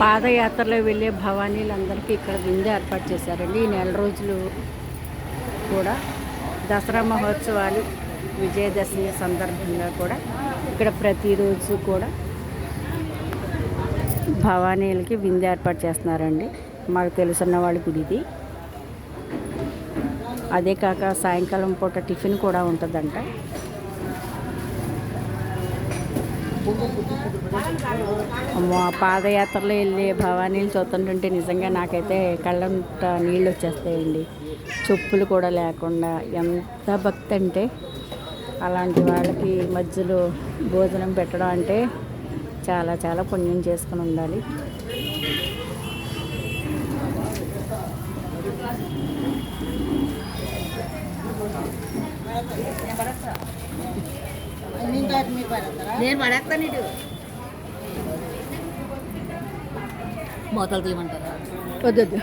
పాదయాత్రలో వెళ్ళే భవానీలందరికీ ఇక్కడ విందు ఏర్పాటు చేశారండి. ఈ నెల రోజులు కూడా దసరా మహోత్సవాలు విజయదశమి సందర్భంగా కూడా ఇక్కడ ప్రతిరోజు కూడా భవానీలకి విందు ఏర్పాటు చేస్తున్నారండి. మాకు తెలుసున్న వాళ్ళ గుడి ఇది. అదే కాక సాయంకాలం పూట టిఫిన్ కూడా ఉంటుందంట. అమ్మో పాదయాత్రలో వెళ్ళి భవానీలు చూస్తుంటుంటే నిజంగా నాకైతే కళ్ళంట నీళ్ళు వచ్చేస్తాయండి. చెప్పులు కూడా లేకుండా ఎంత భక్తి అంటే అలాంటి వాళ్ళకి మధ్యలో భోజనం పెట్టడం అంటే చాలా చాలా పుణ్యం చేసుకుని ఉండాలి. నేను పడేస్తాను ఇటు. మూతలు తీయమంటారా? వద్దొద్దు